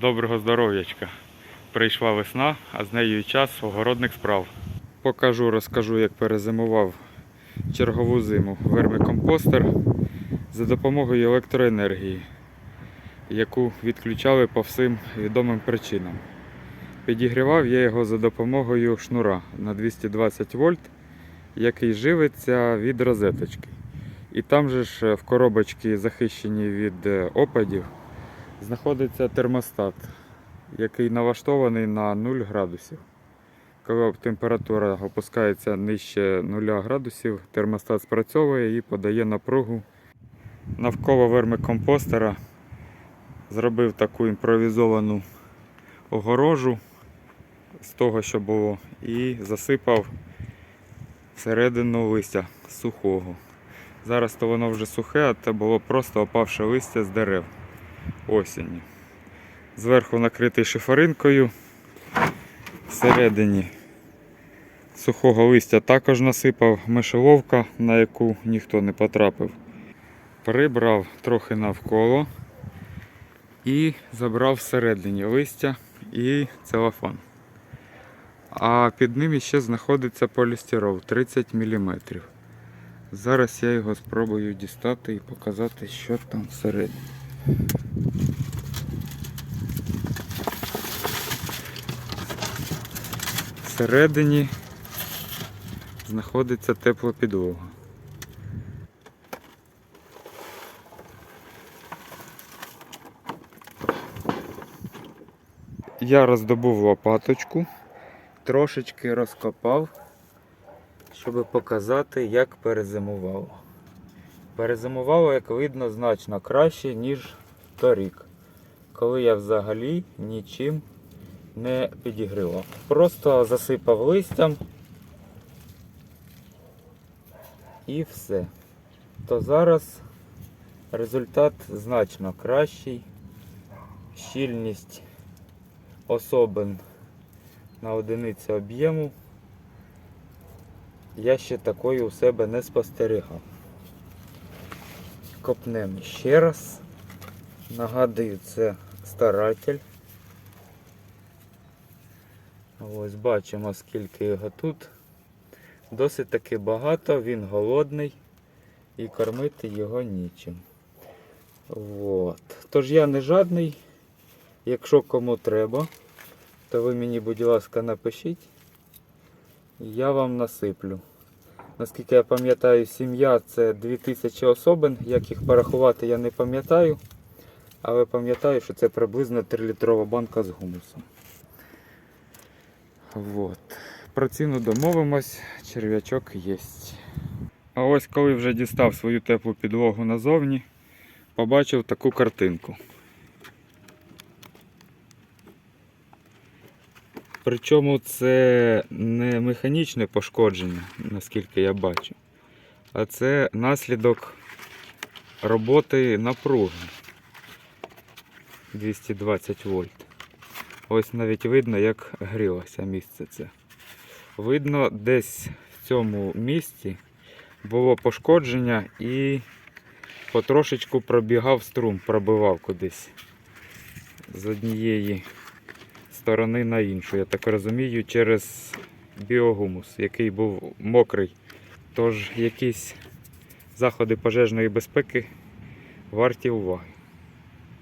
Доброго здоров'ячка. Прийшла весна, а з нею і час огородних справ. Покажу, розкажу, як перезимував чергову зиму вермикомпостер за допомогою електроенергії, яку відключали по всім відомим причинам. Підігрівав я його за допомогою шнура на 220 вольт, який живиться від розеточки. І там же ж в коробочці, захищені від е, опадів, знаходиться термостат, який налаштований на 0 градусів. Коли температура опускається нижче 0 градусів, термостат спрацьовує і подає напругу. Навколо вермикомпостера зробив таку імпровізовану огорожу з того, що було, і засипав всередину листя сухого. Зараз то воно вже сухе, а це було просто опавше листя з дерев осінню. Зверху накритий шиферинкою. Всередині сухого листя також насипав мишеловка, на яку ніхто не потрапив. Прибрав трохи навколо і забрав всередині листя і целофан. А під ним ще знаходиться полістирол 30 мм. Зараз я його спробую дістати і показати, що там всередині. Всередині знаходиться тепла підлога. Я роздобув лопаточку, трошечки розкопав, щоб показати, як перезимувало. Перезимувало, як видно, значно краще, ніж торік, коли я взагалі нічим не підігрівав. Просто засипав листям і все. То зараз результат значно кращий. Щільність особин на одиницю об'єму я ще такої у себе не спостерігав. Копнемо ще раз. Нагадую, це старатель. Ось бачимо, скільки його тут. Досить таки багато, він голодний і кормити його нічим. От. Тож я не жадний. Якщо кому треба, то ви мені, будь ласка, напишіть. Я вам насиплю. Наскільки я пам'ятаю, сім'я це 2000 особин. Як їх порахувати, я не пам'ятаю. Але пам'ятаю, що це приблизно 3-літрова банка з гумусом. Вот. Про ціну домовимось, черв'ячок є. А ось коли вже дістав свою теплу підлогу назовні, побачив таку картинку. Причому це не механічне пошкодження, наскільки я бачу, а це наслідок роботи напруги 220 вольт. Ось навіть видно, як грілося місце це. Видно, десь в цьому місці було пошкодження і потрошечку пробігав струм, пробивав кудись з однієї сторони на іншу. Я так розумію, через біогумус, який був мокрий. Тож якісь заходи пожежної безпеки варті уваги.